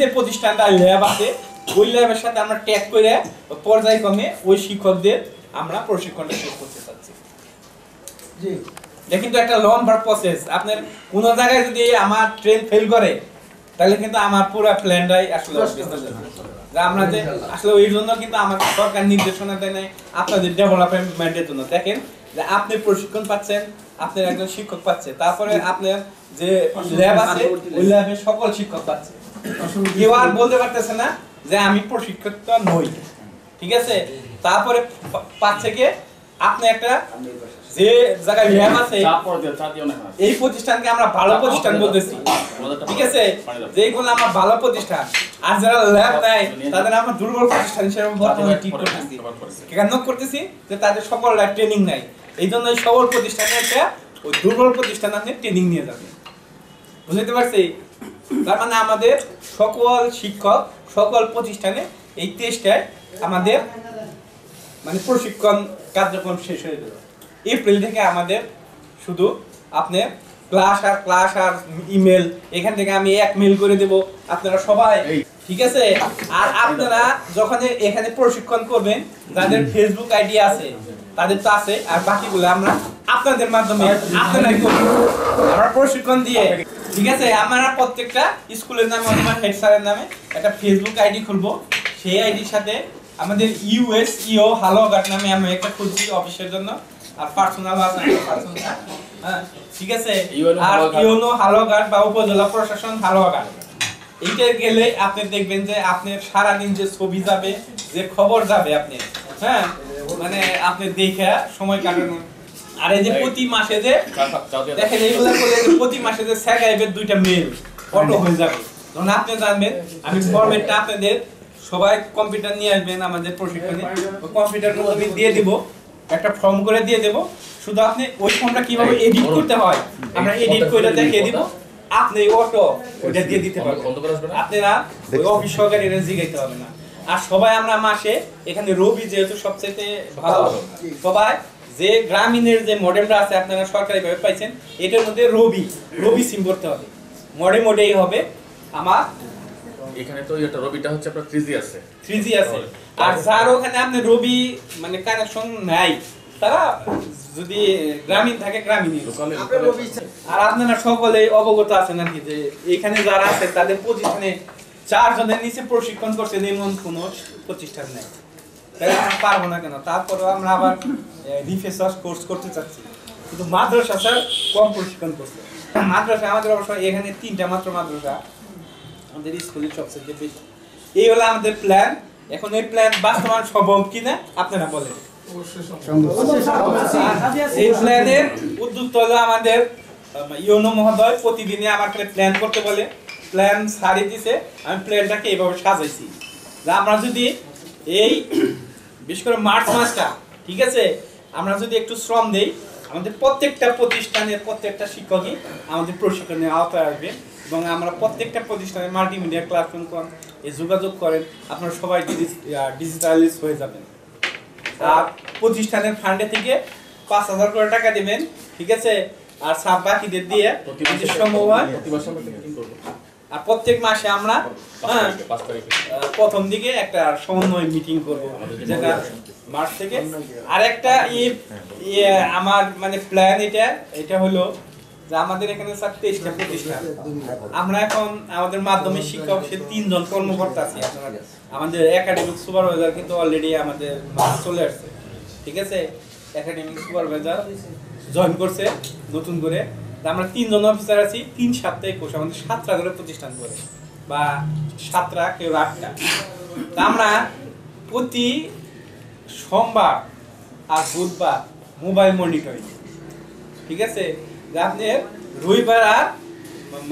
যে প্রতিষ্ঠানটা ল্যাব আছে ওই ল্যাবের সাথে আমরা ট্যাগ করে পর্যায়ক্রমে ওই শিক্ষকদের আমরা প্রশিক্ষণটা শেষ করতে চাচ্ছি। জি। এটা কিন্তু একটা লম্বা প্রসেস আপনার কোনো জায়গায় যদি আমার ট্রেন ফেল করে তাহলে কিন্তু আমার পুরো প্ল্যানটাই আসলে আমরা যে আসলে ওই জন্য কিন্তু আমাদের সরকার নির্দেশনা দেয় নাই আপনাদের ডেভেলপমেন্টের জন্য। দেখেন যে আপনি প্রশিক্ষণ পাচ্ছেন আপনার একজন শিক্ষক পাচ্ছে তারপরে আপনার যে ল্যাব আছে ওই ল্যাবে সকল শিক্ষক পাচ্ছে। কেউ আর বলতে পারতেছে না যে আমি প্রশিক্ষক নই। ঠিক আছে? তারপরে পাচ্ছে কি আপনি একটা যে জায়গায় ল্যাব আছে। এই প্রতিষ্ঠানকে আমরা ভালো প্রতিষ্ঠান বলতেছি। ঠিক আছে? যেগুলো আমার ভালো প্রতিষ্ঠান আর যারা ল্যাব নেয় তাদের আমরা দুর্বল প্রতিষ্ঠান হিসেবে বর্তমানে ঠিক করতেছি। কেন করতেছি যে তাদের সকল ট্রেনিং নাই। এই জন্য সকল প্রতিষ্ঠানে একটা ওই দুর্বল প্রতিষ্ঠান আপনি ট্রেনিং নিয়ে যাবেন। বুঝতে পারছি? তার মানে আমাদের সকল শিক্ষক সকল প্রতিষ্ঠানে এই টেস্টে আমাদের মানে প্রশিক্ষণ কার্যক্রম শেষ হয়ে যাবে এপ্রিল থেকে আমাদের শুধু আপনি ক্লাস আর ক্লাস আর ইমেল এখান থেকে আমি এক মেল করে দেব আপনারা সবাই ঠিক আছে? আর আপনারা যখন এখানে প্রশিক্ষণ করবেন যাদের ফেসবুক আইডি আছে। তাদের তো আছে আর বাকিগুলো আমরা আপনাদের মাধ্যমে আপনারাই করবেন আমরা প্রশিক্ষণ দিয়ে ঠিক আছে? আমরা প্রত্যেকটা স্কুলের নামে অথবা হেড স্যারের নামে একটা ফেসবুক আইডি খুলবো। সেই আইডির সাথে আমাদের ইউএস ইও হালো গার্ড নামে আমি একটা খুলছি অফিসের জন্য। আর পার্সোনাল আছে পার্সোনাল হ্যাঁ ঠিক আছে? আর ইউনো হালো গার্ড বা উপজেলা প্রশাসন হালো গার্ড এইটা গেলে আপনি দেখবেন যে আপনার সারাদিন যে ছবি যাবে যে খবর যাবে আপনি হ্যাঁ? মানে আপনি দেখে সময় কাটানো আর এই যে প্রতি মাসে যে। দেখেন এইগুলা করলে প্রতি মাসে যে স্যাগাইবের দুইটা মেল অটো হয়ে যাবে। তখন আপনি জানবেন আমি ফরম্যাটটা আপনাদের সবাই কম্পিউটার নিয়ে আসবেন আমাদের প্রশিক্ষণে। কম্পিউটার আমি দিয়ে দিব একটা ফর্ম করে দিয়ে দেব। শুধু আপনি ওই ফর্মটা কীভাবে এডিট করতে হয় আমরা এডিট করে দেখিয়ে দিব। আপনি অটো ওইটা দিয়ে দিতে পারবেন? আপনারা ওই অফিস সহকারী জিগাইতে হবে না। আর সবাই আমরা মাসে এখানে রবি যেহেতু সবচেয়ে ভালো সবাই যে গ্রামীণের যে মডেলটা আছে আপনারা সরকারি ভাবে পাইছেন এটার মধ্যে রবি রবি সিম করতে হবে। মডে মডেই হবে। আমার এখানে তো একটা রবিটা হচ্ছে আপনার 3G আছে। থ্রি আছে। আর যার ওখানে আপনি রবি মানে কানেকশন নাই তারা যদি গ্রামীণ থাকে রবি আর আপনারা সকলে অবগত আছেন আর কি যে এখানে যারা আছে তাদের প্রতিষ্ঠানে চারজনের নিচে প্রশিক্ষণ করছেন এমন কোনো প্রতিষ্ঠান নেই। আমরা পারব না কেন? তারপরেও আমরা আবার রিফ্রেশার কোর্স করতে চাচ্ছি। কিন্তু মাদ্রাসা স্যার কম প্রশিক্ষণ করছে। মাদ্রাসা আমাদের অবশ্য এখানে তিনটা মাত্র মাদ্রাসা। আমাদের স্কুলের সবচেয়ে বেশি। এই হলো আমাদের প্ল্যান এখন এই প্ল্যান বাস্তবায়ন সম্ভব কিনা আপনারা বলেন। এই প্ল্যানের উদ্যোক্তা হলো আমাদের ইউনো মহোদয়। প্রতিদিনে আমাকে প্ল্যান করতে বলে। প্ল্যান সারি দিছে আমি প্ল্যানটাকে এইভাবে সাজাইছি। যে আমরা যদি এই বিশেষ করে মার্চ মাসটা ঠিক আছে? আমরা যদি একটু শ্রম দেই আমাদের প্রত্যেকটা প্রতিষ্ঠানের প্রত্যেকটা শিক্ষকই আমাদের প্রশিক্ষণের আওতায় আসবে এবং আমরা প্রত্যেকটা প্রতিষ্ঠানে মাল্টিমিডিয়া ক্লাসরুম করেন এই যোগাযোগ করেন আপনারা সবাই ডিজিটালাইজ হয়ে যাবেন। আর প্রতিষ্ঠানের ফান্ডে থেকে পাঁচ হাজার করে টাকা দেবেন ঠিক আছে? আর সাত বাকিদের দিয়ে সম্ভব হয় আর প্রত্যেক মাসে আমরা হ্যাঁ, প্রথম দিকে একটা সমন্বয় মিটিং করব যেটা মার্চ থেকে। আর একটা ইয়ে আমার মানে প্ল্যান এটা এটা হলো যে আমাদের এখানে স্যার তেইশটা প্রতিষ্ঠান। আমরা এখন আমাদের মাধ্যমিক শিক্ষক সে তিনজন কর্মকর্তা আছি। আমাদের একাডেমিক সুপারভাইজার কিন্তু অলরেডি আমাদের চলে আসছে। ঠিক আছে? একাডেমিক সুপারভাইজার জয়েন করছে নতুন করে। আমরা তিনজন অফিসার আছি, তিন সপ্তাহে কোর্স আমাদের সাতটা করে প্রতিষ্ঠান করে বা সাতটা, কেউ আটটা। তা আমরা প্রতি সোমবার আর বুধবার মোবাইল মনিটরিং ঠিক আছে? যে আপনি রবিবার আর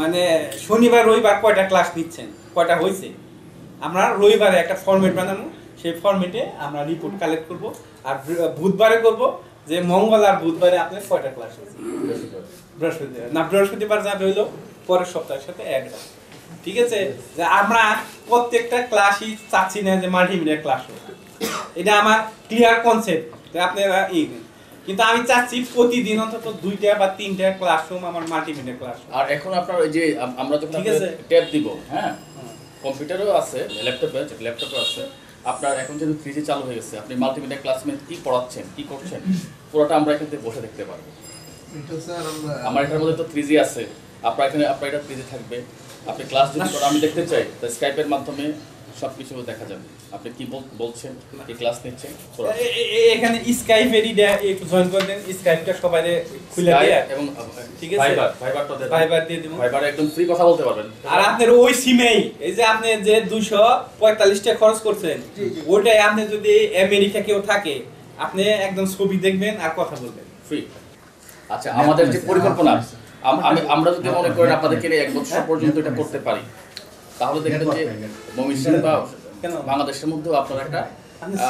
মানে শনিবার, রবিবার কয়টা ক্লাস নিচ্ছেন? কয়টা হয়েছে আমরা রবিবারে একটা ফরম্যাট বানানো সেই ফরম্যাটে আমরা রিপোর্ট কালেক্ট করব, আর বুধবারে করব, যে মঙ্গল আর বুধবারে আপনার কয়টা ক্লাস হয়েছে বৃহস্পতিবার। না বৃহস্পতিবার যাবে হইল পরের সপ্তাহের সাথে অ্যাড হবে ঠিক আছে? যে আমরা প্রত্যেকটা ক্লাসই চাচ্ছি না যে মাল্টিমিডিয়া ক্লাস হোক। এটা আমার ক্লিয়ার কনসেপ্ট আপনারা ই কিন্তু আমি চাচ্ছি প্রতিদিন অন্তত দুইটা বা তিনটা ক্লাসরুম আমার মাল্টিমিডিয়া ক্লাস আর এখন আপনার ওই যে আমরা যখন ঠিক আছে। ট্যাব দিব হ্যাঁ? কম্পিউটারও আছে ল্যাপটপে ল্যাপটপও আছে। আপনার এখন যেহেতু থ্রি চালু হয়ে গেছে আপনি মাল্টিমিডিয়া ক্লাসমেট কি পড়াচ্ছেন কি করছেন পুরোটা আমরা এখান থেকে বসে দেখতে পারব। আমরা এটার মধ্যে তো থ্রি আছে। আপনার এখানে আপনার এটা থ্রি থাকবে। আপনি ক্লাস যদি করেন, আমি দেখতে চাই তো স্কাইপের মাধ্যমে সব কিছু দেখা যাবে। আপনি কি বলছেন? কি ক্লাস নিচ্ছেন? এখানে স্কাইপ এরিটা একটু জয়েন করে দেন। স্কাইপটা সবাই খুলে দিয়ে। এবং ঠিক আছে। ফাইবার ফাইবারটা দেন ভাইবার দিয়ে দিব। ফাইবার একদম ফ্রি কথা বলতে পারবেন। আর আপনার ওই সিমেই এই। যে আপনি যে দুশো পঁয়তাল্লিশটা খরচ করছেন ওইটাই আপনি যদি আমেরিকা কেউ থাকে আপনি একদম ছবি দেখবেন আর কথা বলবেন। ফ্রি আচ্ছা আমাদের যে পরিকল্পনা আম- আমি আমরা যদি মনে করেন আপনাদেরকে এক বছর পর্যন্ত এটা করতে পারি তাহলে দেখেন যে ময়মনসিংহ বা বাংলাদেশের মধ্যেও আপনারা একটা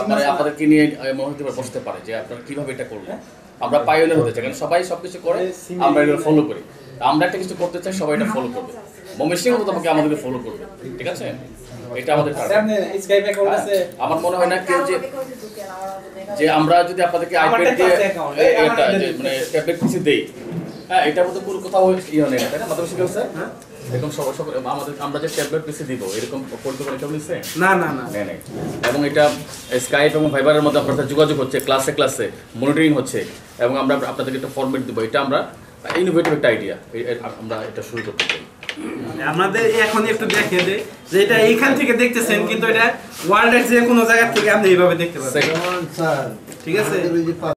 মানে আপনাদেরকে নিয়ে মনে বসতে পারে যে আপনারা কীভাবে এটা করবেন। আমরা পাইওনিয়ার হতে চাই কারণ সবাই সবকিছু করে আমরা এগুলো ফলো করি। আমরা একটা কিছু করতে চাই সবাই এটা ফলো করবে। ময়মনসিংহ তো তোমাকে আমাদেরকে ফলো করবে ঠিক আছে? এটা আমাদের আছে। আমার মনে হয় না কেউ যে যে আমরা যদি আপনাদেরকে আইপ্যাড দিয়ে এটা মানে ট্যাবলেট কিছু দেই। হ্যাঁ এটার মধ্যে কোনো কোথাও ইয়ে নেই তাই না মাধ্যমিক শিক্ষক স্যার? এরকম সব সব আমাদের আমরা যে ট্যাবলেট পিসি দিব এরকম পরিকল্পনা কেউ নিচ্ছে না না না। নেই নেই। এবং এটা স্কাইপ এবং ভাইবারের মধ্যে যোগাযোগ হচ্ছে ক্লাসে ক্লাসে মনিটরিং হচ্ছে এবং আমরা আপনাদেরকে একটা ফরম্যাট দিব এটা আমরা ইনোভেটিভ একটা আইডিয়া আমরা এটা শুরু করতে চাই। আমাদের এখন একটু দেখে দে যে এটা এইখান থেকে দেখতেছেন কিন্তু এটা ওয়ার্ল্ডের যে কোনো জায়গা থেকে আপনি এইভাবে দেখতে স্যার ঠিক আছে?